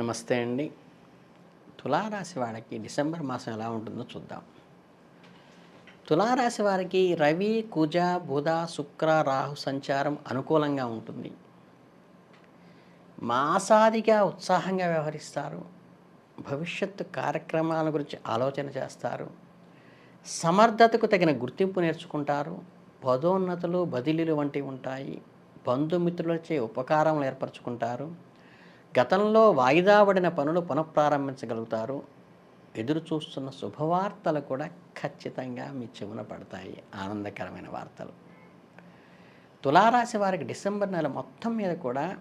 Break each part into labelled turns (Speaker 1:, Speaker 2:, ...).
Speaker 1: నమస్తే అండి. తులారాశి వారికి డిసెంబర్ మాసం ఎలా ఉంటుందో చూద్దాం. తులారాశి వారికి రవి కుజ బుధ శుక్ర రాహు సంచారం అనుకూలంగా ఉంటుంది. మాసాదిగా ఉత్సాహంగా వ్యవహరిస్తారు. భవిష్యత్తు కార్యక్రమాల గురించి ఆలోచన చేస్తారు. సమర్థతకు తగిన గుర్తింపు నేర్చుకుంటారు. పదోన్నతులు బదిలీలు వంటివి ఉంటాయి. బంధుమిత్రులచే ఉపకారం ఏర్పరచుకుంటారు. గతంలో వాయిదా పడిన పనులు పునఃప్రారంభించగలుగుతారు. ఎదురు చూస్తున్న శుభవార్తలు కూడా ఖచ్చితంగా మీ చెవున పడతాయి. ఆనందకరమైన వార్తలు. తులారాశి వారికి డిసెంబర్ నెల మొత్తం మీద కూడా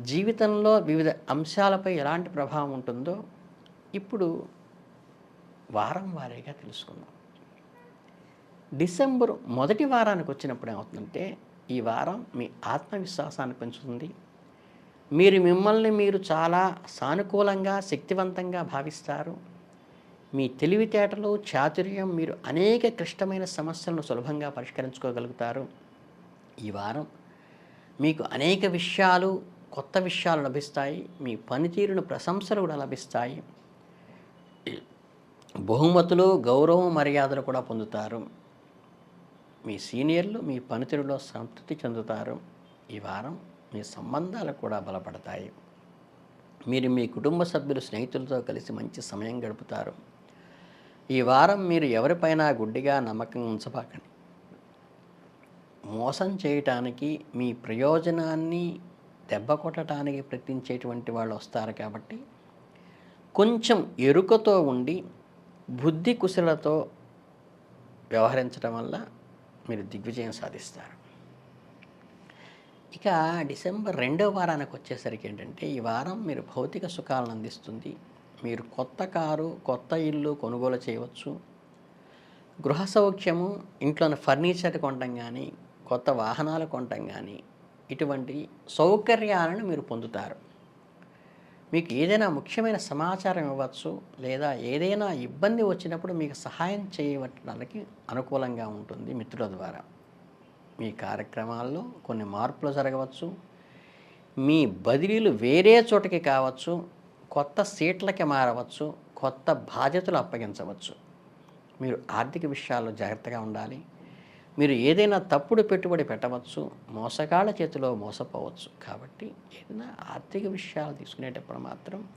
Speaker 1: జీవితంలో వివిధ అంశాలపై ఎలాంటి ప్రభావం ఉంటుందో ఇప్పుడు వారం వారీగా తెలుసుకుందాం. డిసెంబర్ మొదటి వారానికి వచ్చినప్పుడు ఏమవుతుందంటే ఈ వారం మీ ఆత్మవిశ్వాసాన్ని పెంచుతుంది. మీరు మిమ్మల్ని మీరు చాలా సానుకూలంగా శక్తివంతంగా భావిస్తారు. మీ తెలివితేటలు చాతుర్యం మీరు అనేక క్లిష్టమైన సమస్యలను సులభంగా పరిష్కరించుకోగలుగుతారు. ఈ వారం మీకు అనేక విషయాలు కొత్త విషయాలు లభిస్తాయి. మీ పనితీరును ప్రశంసలు కూడా లభిస్తాయి. బహుమతులు గౌరవం మర్యాదలు కూడా పొందుతారు. మీ సీనియర్లు మీ పనితీరులో సంతృప్తి చెందుతారు. ఈ వారం మీ సంబంధాలు కూడా బలపడతాయి. మీరు మీ కుటుంబ సభ్యులు స్నేహితులతో కలిసి మంచి సమయం గడుపుతారు. ఈ వారం మీరు ఎవరిపైన గుడ్డిగా నమ్మకం ఉంచబాకండి. మోసం చేయటానికి మీ ప్రయోజనాన్ని దెబ్బ కొట్టడానికి ప్రయత్నించేటువంటి వాళ్ళు వస్తారు కాబట్టి కొంచెం ఎరుకతో ఉండి బుద్ధి కుశలతో వ్యవహరించడం వల్ల మీరు దిగ్విజయం సాధిస్తారు. ఇక డిసెంబర్ రెండో వారానికి వచ్చేసరికి ఏంటంటే ఈ వారం మీరు భౌతిక సుఖాలను అందిస్తుంది. మీరు కొత్త కారు కొత్త ఇల్లు కొనుగోలు చేయవచ్చు. గృహ సౌఖ్యము ఇంట్లోని ఫర్నిచర్ కొనడం కానీ కొత్త వాహనాలు కొనటం కానీ ఇటువంటి సౌకర్యాలను మీరు పొందుతారు. మీకు ఏదైనా ముఖ్యమైన సమాచారం ఇవ్వచ్చు లేదా ఏదైనా ఇబ్బంది వచ్చినప్పుడు మీకు సహాయం చేయడానికి అనుకూలంగా ఉంటుంది మిత్రుల ద్వారా. మీ కార్యక్రమాల్లో కొన్ని మార్పులు జరగవచ్చు. మీ బదిలీలు వేరే చోటకి కావచ్చు. కొత్త సీట్లకి మారవచ్చు. కొత్త బాధ్యతలు అప్పగించవచ్చు. మీరు ఆర్థిక విషయాల్లో జాగ్రత్తగా ఉండాలి. మీరు ఏదైనా తప్పుడు పెట్టుబడి పెట్టవచ్చు. మోసగాళ్ళ చేతిలో మోసపోవచ్చు. కాబట్టి ఏదైనా ఆర్థిక విషయాలు తీసుకునేటప్పుడు మాత్రం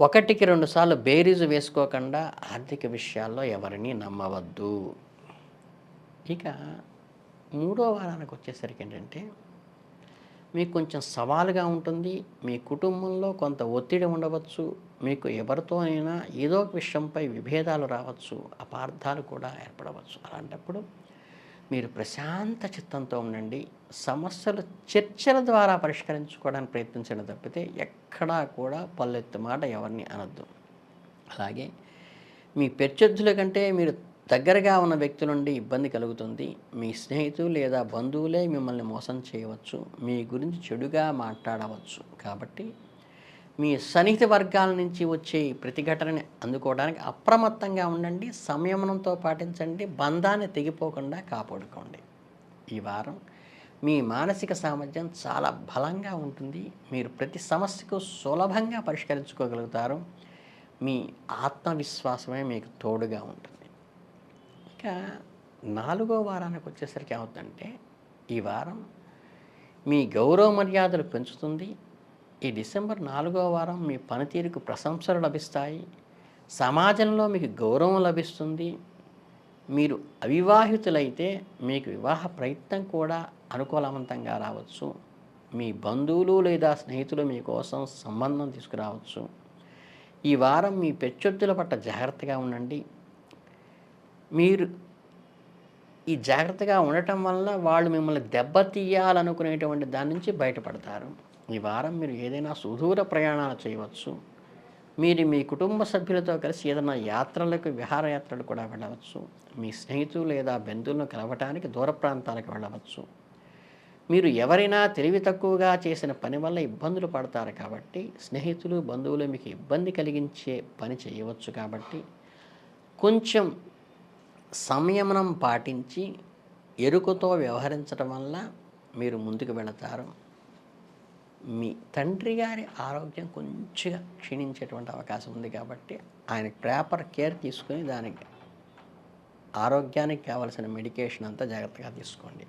Speaker 1: ఒకటికి రెండు సార్లు బేరీజు వేసుకోకుండా ఆర్థిక విషయాల్లో ఎవరిని నమ్మవద్దు. ఇక మూడో వారానికి వచ్చేసరికి ఏంటంటే మీకు కొంచెం సవాలుగా ఉంటుంది మీ కుటుంబంలో కొంత ఒత్తిడి ఉండవచ్చు మీకు ఎవరితోనైనా ఏదో ఒక విషయంపై విభేదాలు రావచ్చు అపార్థాలు కూడా ఏర్పడవచ్చు. అలాంటప్పుడు మీరు ప్రశాంత చిత్తంతో ఉండండి సమస్యలు చర్చల ద్వారా పరిష్కరించుకోవడానికి ప్రయత్నించడం తప్పితే ఎక్కడా కూడా పల్లెత్తు మాట ఎవరిని అనొద్దు. అలాగే మీ ప్రత్యర్థుల కంటే మీరు దగ్గరగా ఉన్న వ్యక్తుల నుండి ఇబ్బంది కలుగుతుంది. మీ స్నేహితులు లేదా బంధువులే మిమ్మల్ని మోసం చేయవచ్చు. మీ గురించి చెడుగా మాట్లాడవచ్చు. కాబట్టి మీ సన్నిహిత వర్గాల నుంచి వచ్చే ప్రతిఘటనని అందుకోవడానికి అప్రమత్తంగా ఉండండి. సంయమనంతో పాటించండి. బంధాన్ని తెగిపోకుండా కాపాడుకోండి. ఈ వారం మీ మానసిక సామర్థ్యం చాలా బలంగా ఉంటుంది. మీరు ప్రతి సమస్యకు సులభంగా పరిష్కరించుకోగలుగుతారు. మీ ఆత్మవిశ్వాసమే మీకు తోడుగా ఉంటుంది. ఇక నాలుగో వారానికి వచ్చేసరికి ఏమవుతుందంటే ఈ వారం మీ గౌరవ మర్యాదలు పెంచుతుంది. ఈ డిసెంబర్ నాలుగో వారం మీ పనితీరుకు ప్రశంసలు లభిస్తాయి. సమాజంలో మీకు గౌరవం లభిస్తుంది. మీరు అవివాహితులైతే మీకు వివాహ ప్రయత్నం కూడా అనుకూలవంతంగా రావచ్చు. మీ బంధువులు లేదా స్నేహితులు మీకోసం సంబంధం తీసుకురావచ్చు. ఈ వారం మీ పెచ్చొత్తుల పట్ల జాగ్రత్తగా ఉండండి. మీరు ఈ జాగ్రత్తగా ఉండటం వల్ల వాళ్ళు మిమ్మల్ని దెబ్బతీయాలనుకునేటువంటి దాని నుంచి బయటపడతారు. ఈ వారం మీరు ఏదైనా సుదూర ప్రయాణాలు చేయవచ్చు. మీరు మీ కుటుంబ సభ్యులతో కలిసి ఏదైనా యాత్రలకు విహారయాత్రలు కూడా వెళ్ళవచ్చు. మీ స్నేహితులు లేదా బంధువులను కలవటానికి దూర ప్రాంతాలకు వెళ్ళవచ్చు. మీరు ఎవరైనా తెలివి తక్కువగా చేసిన పని వల్ల ఇబ్బందులు పడతారు కాబట్టి స్నేహితులు బంధువులు మీకు ఇబ్బంది కలిగించే పని చేయవచ్చు కాబట్టి కొంచెం సంయమనం పాటించి ఎరుకతో వ్యవహరించడం వల్ల మీరు ముందుకు వెళతారు. మీ తండ్రి గారి ఆరోగ్యం కొంచెంగా క్షీణించేటువంటి అవకాశం ఉంది కాబట్టి ఆయన ప్రాపర్ కేర్ తీసుకుని దానికి ఆరోగ్యానికి కావలసిన మెడికేషన్ అంతా జాగ్రత్తగా తీసుకోండి.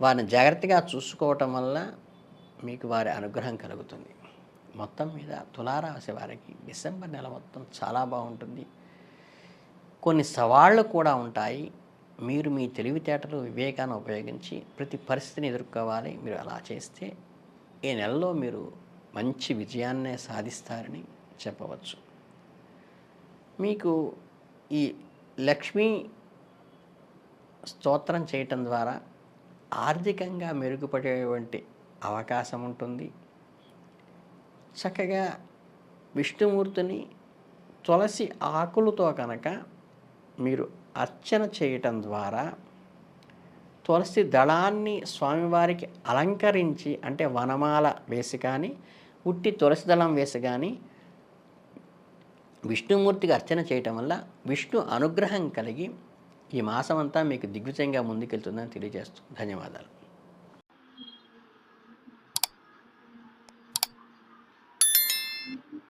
Speaker 1: వారిని జాగ్రత్తగా చూసుకోవటం వల్ల మీకు వారి అనుగ్రహం కలుగుతుంది. మొత్తం మీద తులారాశి వారికి డిసెంబర్ నెల మొత్తం చాలా బాగుంటుంది. కొన్ని సవాళ్ళు కూడా ఉంటాయి. మీరు మీ తెలివితేటలు వివేకాన్ని ఉపయోగించి ప్రతి పరిస్థితిని ఎదుర్కోవాలి. మీరు అలా చేస్తే ఈ నెలలో మీరు మంచి విజయాన్నే సాధిస్తారని చెప్పవచ్చు. మీకు ఈ లక్ష్మీ స్తోత్రం చేయటం ద్వారా ఆర్థికంగా మెరుగుపడేటువంటి అవకాశం ఉంటుంది. చక్కగా విష్ణుమూర్తిని తులసి ఆకులతో కనుక మీరు అర్చన చేయటం ద్వారా తులసి దళాన్ని స్వామివారికి అలంకరించి అంటే వనమాల వేసి కానీ ఉట్టి తులసి దళం వేసి కానీ విష్ణుమూర్తికి అర్చన చేయటం వల్ల విష్ణు అనుగ్రహం కలిగి ఈ మాసమంతా మీకు దిగ్విజయంగా ముందుకెళ్తుందని తెలియజేస్తూ ధన్యవాదాలు.